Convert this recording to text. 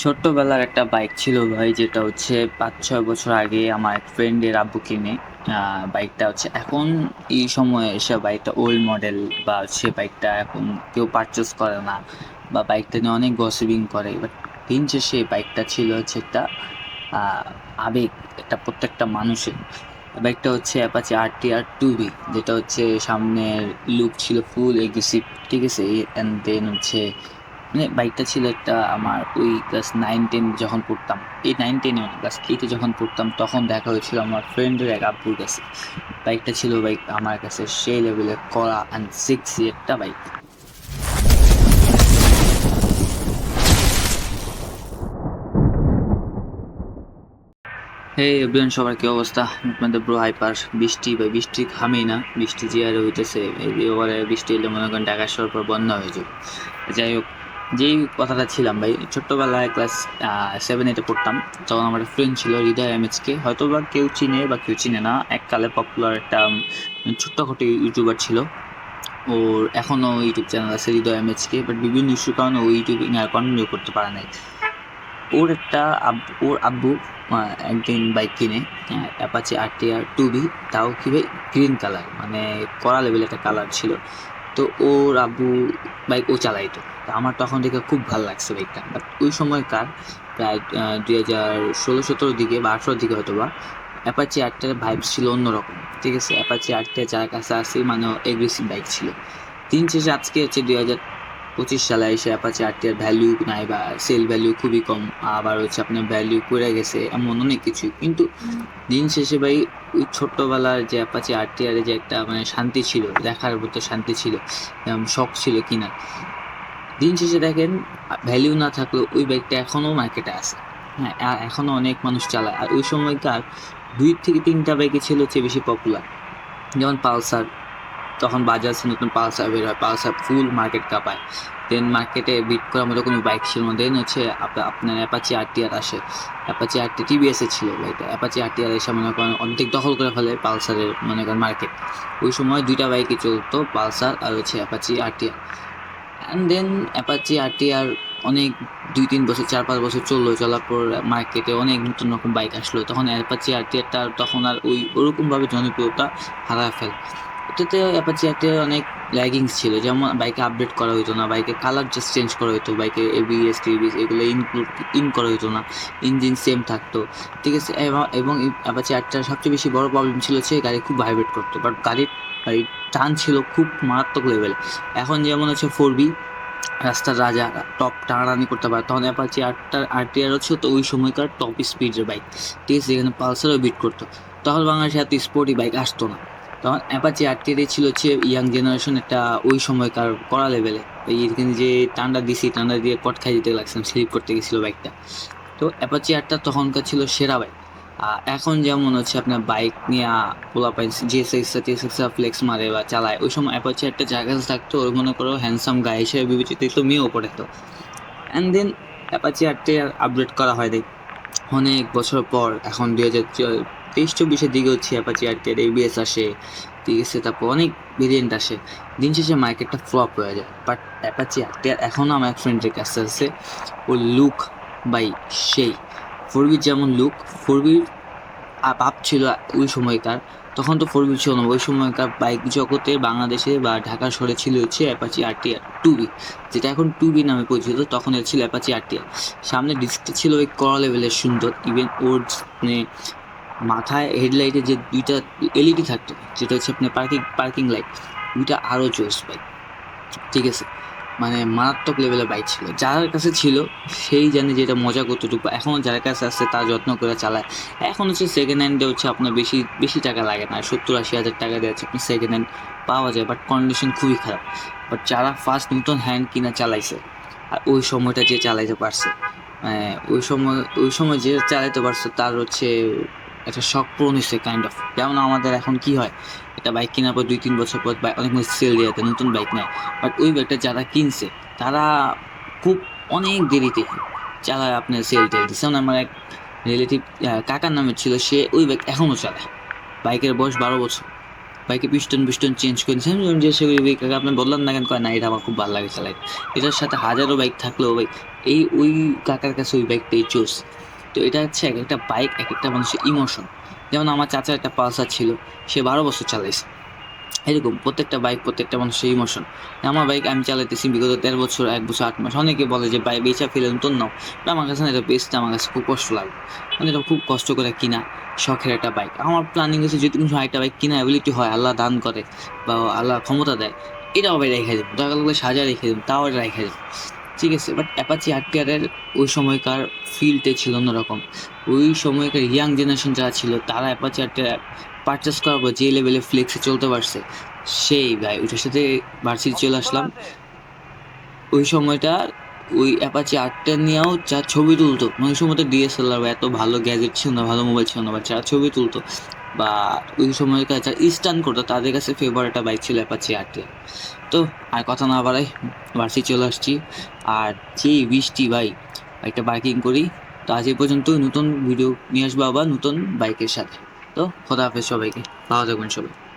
ছোট্টবেলার একটা বাইক ছিল ভাই, যেটা হচ্ছে পাঁচ ছয় বছর আগে আমার এক ফ্রেন্ডের আব্বু কিনে। বাইকটা হচ্ছে এখন এই সময়ে এসে বাইকটা ওল্ড মডেল বা হচ্ছে বাইকটা এখন কেউ পারচেস করে না বা বাইকটা নিয়ে অনেক গসিবিং করে। বাট দিন শেষে বাইকটা ছিল হচ্ছে একটা আবেগ, একটা প্রত্যেকটা মানুষের। বাইকটা হচ্ছে Apache R T R two B যেটা হচ্ছে সামনের লুক ছিল ফুল এগ্রেসিভ ঠিক আছে? অ্যান্ড দেন হচ্ছে মানে বাইকটা ছিল একটা আমার ওই ক্লাস নাইন টেন যখন পড়তাম। এই নাইন টেনে ক্লাস এইটে যখন পড়তাম, তখন দেখা হয়েছিল আমার ফ্রেন্ডের এক আব্বুর কাছে। বাইকটা ছিল বাইক আমার কাছে সেই লেভেলের কড়া অ্যান্ড সিক্সি একটা বাইক হে এভরিওয়ান সবার কি অবস্থা? আপনাদের ব্রো হাইপার বৃষ্টি বা বৃষ্টি থামেই না, বৃষ্টি যে আরে হইতেছে এবারে বৃষ্টি এলে মনে করেন ঢাকা শহর পর বন্ধ হয়ে যাবে। যাই হোক যেই কথাটা ছিলাম, ভাই, ছোট্টবেলায় ক্লাস সেভেন এইটে পড়তাম, তখন আমার ফ্রেন্ড ছিল হৃদয় এমএচকে হয়তো বা কেউ চিনে বা কেউ চিনে না, এককালে পপুলার একটা ছোট্টখাটো ইউটিউবার ছিল। ওর এখনও ইউটিউব চ্যানেল আছে হৃদয় এমএচকে বাট বিভিন্ন ইস্যুর কারণে ও ইউটিউবে কন্টিনিউ করতে পারে নাই। ওর একটা ওর আব্বু একদিন বাইক কিনে Apache R T R two B তাও কি ভাই গ্রিন কালার মানে কড়া লেভেল একটা কালার ছিল। তো ওর আব্বু বাইক ও চালাইতো। তো আমার তখন দেখে খুব ভালো লাগছে বাইকটা। বাট ওই সময়কার প্রায় দুই হাজার ষোলো সতেরোর দিকে বা আঠেরোর দিকে হয়তো বা অ্যাপাচি আটটার ভাইব ছিল অন্যরকম। ঠিক আছে? অ্যাপাচি আটটা যার কাছে আসে মানে এগ্রেসিভ বাইক ছিল। তিন শেষে আজকে হচ্ছে দুই হাজার পঁচিশ সালে এসে অ্যাপাচি আটটার ভ্যালু নাই বা সেল ভ্যালু খুবই কম, আবার হচ্ছে আপনার ভ্যালু করে গেছে, এমন অনেক কিছু। কিন্তু দিন শেষে ভাই, ওই ছোট্টবেলার যে অ্যাপাচি আরটিআরে যে একটা মানে শান্তি ছিল, দেখার মতো শান্তি ছিল শখ ছিল কিনা। দিন শেষে দেখেন ভ্যালিউ না থাকলেও ওই বাইকটা এখনও মার্কেটে আছে। হ্যাঁ এখনও অনেক মানুষ চালায়। আর ওই সময়কার দুই থেকে তিনটা বাইকে ছিল হচ্ছে বেশি পপুলার যেমন পালসার তখন বাজাজ নতুন পালসার বের হয় পালসার ফুল মার্কেট কাঁপায় দেন মার্কেটে বিট করার মতো কোনো বাইক ছিল না। দেন হচ্ছে আপ- আপনার অ্যাপাচি আর আরটিআর আসে। অ্যাপাচি আরটি টিভিএস এ ছিল বাইকটা অ্যাপাচি আর আরটিআর এসে মনে করেন অর্ধেক দখল করে ফেলে পালসারের মনে করেন মার্কেট ওই সময় দুইটা বাইকই চলতো, পালসার আর হচ্ছে Apache R RTR and then Apache R RTR অনেক দুই, তিন বছর, চার, পাঁচ বছর চলল। চলার পর মার্কেটে অনেক নতুন রকম বাইক আসলো। তখন অ্যাপাচি আর আরটিআরটা তখন আর ওই ওরকমভাবে জনপ্রিয়তা হারায় ফেলে। এটাতে অ্যাপাচি আরটিআর অনেক ল্যাগিংস ছিল। যেমন বাইকে আপডেট করা হতো না বাইকে কালার জাস্ট চেঞ্জ করা হতো বাইকে এবিএস টিভিএস এগুলো ইনক্লুড ইন করা হতো না ইঞ্জিন সেম থাকতো। ঠিক আছে, এবং অ্যাপাচি আরটার সবচেয়ে বেশি বড় প্রবলেম ছিল হচ্ছে গাড়ি খুব ভাইব্রেট করতো বাট গাড়ির গাড়ির টান ছিল খুব মারাত্মক লেভেলে এখন যেমন হচ্ছে ফোর বি রাস্তার রাজা টপ টানাটানি করতে পারে, তখন অ্যাপাচি আটটার আরটিআর হচ্ছে তো ওই সময়কার টপ স্পিডের বাইক ঠিক আছে, যেখানে পালসারও বিট করতো। তখন বাংলাদেশে এত স্পোর্টি বাইক আসতো না। তখন অ্যাপাচি আর আরটিআর ছিল হচ্ছে ইয়াং জেনারেশন একটা ওই সময়কার কড়া লেভেলে এইখানে যে টান্ডা দিছি, টান্ডা দিয়ে কট খাই দিতে লাগছিলাম স্লিপ করতে গেছিল বাইকটা তো অ্যাপাচি আটটা তখনকার ছিল সেরা বাইক আর এখন যেমন হচ্ছে আপনার বাইক নিয়ে পোলা পাইন যে সিক্সটা টি সিক্সটা ফ্লেক্স মারে বা চালায়, ওই সময় অ্যাপাচি একটা জায়গা থাকতো, ওর মনে করো হ্যান্ডসাম গায়ে হিসেবে বিবেচিত তো মেয়েও পড়ে তো অ্যান্ড দেন অ্যাপাচি আটটে আর আপডেট করা হয় দেখ। অনেক বছর পর, এখন দুই হাজার তেইশ চব্বিশের দিকে হচ্ছে অ্যাপাচি আর আটটের এবিএস আসে, ঠিক আছে, তারপর অনেক ভেরিয়েন্ট আসে। দিন শেষে মার্কেটটা ফ্লপ হয়ে যায়। বাট অ্যাপাচি আর আটটে এখনও আমার এক ফ্রেন্ডের কাছে আছে, ও লুক বাই সেই ফোর বির যেমন লুক ফোর বির আপ ছিল ওই সময়কার। তখন তো ফোর ছিল না, ওই সময়কার বাইক জগতে বাংলাদেশে বা ঢাকা শহরে ছিল হচ্ছে Apache R RTR two B যেটা এখন টু বি নামে পরিচিত, তখন ছিল অ্যাপাচি আরটিআর সামনে ডিস্কটা ছিল ওই কড়া লেভেলের সুন্দর ইভেন ওর মানে মাথায় হেডলাইটে যে দুইটা এলইডি থাকতো, যেটা হচ্ছে আপনার পার্কিং পার্কিং লাইট দুইটা আরও জোস বাইক ঠিক আছে? মানে মারাত্মক লেভেলের বাইক ছিল। যার কাছে ছিল, সেই জানে যে এটা মজা কতটুকু এখনও যার কাছে আসছে তার যত্ন করে চালায়। এখন হচ্ছে সেকেন্ড হ্যান্ডে হচ্ছে আপনার বেশি বেশি টাকা লাগে না। সত্তর আশি হাজার টাকা দিয়ে হচ্ছে আপনি সেকেন্ড হ্যান্ড পাওয়া যায় বাট কন্ডিশন খুবই খারাপ। বাট যারা ফার্স্ট নতুন হ্যান্ড কিনা চালাইছে, আর ওই সময়টা যে চালাইতে পারছে মানে ওই সময় ওই সময় যে চালাইতে পারছে, তার হচ্ছে একটা শখ পূরণ হয়েছে কাইন্ড অফ যেমন আমাদের এখন কি হয়, একটা বাইক কেনার পর দুই তিন বছর পর বাইক অনেক মানুষ সেল দিয়ে নতুন বাইক নেয়। বাট ওই বাইকটা যারা কিনছে, তারা খুব অনেক দেরিতে চালায় আপনার সেল টেল দিচ্ছে আমার এক রিলেটিভ কাকার নামে ছিল, সে ওই বাইক এখনও চালায়। বাইকের বয়স বারো বছর। বাইকে পিস্টন পিস্টন চেঞ্জ করেছেন যে সে কাকা, আপনি বললেন না কেন? কয়, না, এটা আমার খুব ভালো লাগে চালাই এটার সাথে হাজারো বাইক থাকলেও বাইক এই ওই কাকার কাছে ওই বাইকটাই চোস তো এটা হচ্ছে এক একটা বাইক এক একটা মানুষের ইমোশন যেমন আমার চাচার একটা পালসার ছিল, সে বারো বছর চালাইছে। এরকম প্রত্যেকটা বাইক প্রত্যেকটা মানুষের ইমোশন আমার বাইক আমি চালাইতেছি বিগত দেড় বছর, এক বছর, আট মাস। অনেকে বলে যে বাইক বেচা ফেলেন তোর নাও। but আমার কাছে এটা বেচতে আমার কাছে খুব কষ্ট লাগে। মানে এটা খুব কষ্ট করে কিনা শখের একটা বাইক আমার প্ল্যানিং হচ্ছে যদি কোনো একটা বাইক কিনা অ্যাবিলিটি হয়, আল্লাহ দান করে বা আল্লাহ ক্ষমতা দেয়, এটাও ভাই রেখে দেবো। দরকার লাগলে সাজা রেখে দেবো, তাও এটা রেখে দেবো। ঠিক আছে বাট অ্যাপাচি আরটিআরের ওই সময়কার ফিল্ডে ছিল অন্যরকম। ওই সময়কার ইয়াং জেনারেশন যারা ছিল, তারা অ্যাপাচি আরটিআর পারচেস করার পর যে লেভেলে ফ্লেক্সে চলতে পারছে, সেই ভাই, ওইটার সাথে ভার্সিটি চলে আসলাম। ওই সময়টা ওই অ্যাপাচি আর্টটা নিয়েও যা ছবি তুলতো মানে ওই সময়টা ডিএসএলআর এত ভালো গ্যাজেট ছিল না, ভালো মোবাইল ছিল না বা যারা ছবি তুলতো বা ওই সময়কার যারা স্টান করতো, তাদের কাছে ফেভারিট একটা বাইক ছিল অ্যাপাচি আর্টে তো আর কথা না বাড়াই বার্সি চলে আসছি। আর যে বৃষ্টি বাইক একটা বাইকিং করি, তো আজ এই পর্যন্ত নতুন ভিডিও নিয়ে আসব আবার নতুন বাইকের সাথে। তো খোদা হাফেজ সবাইকে। ভালো থাকবেন সবাই।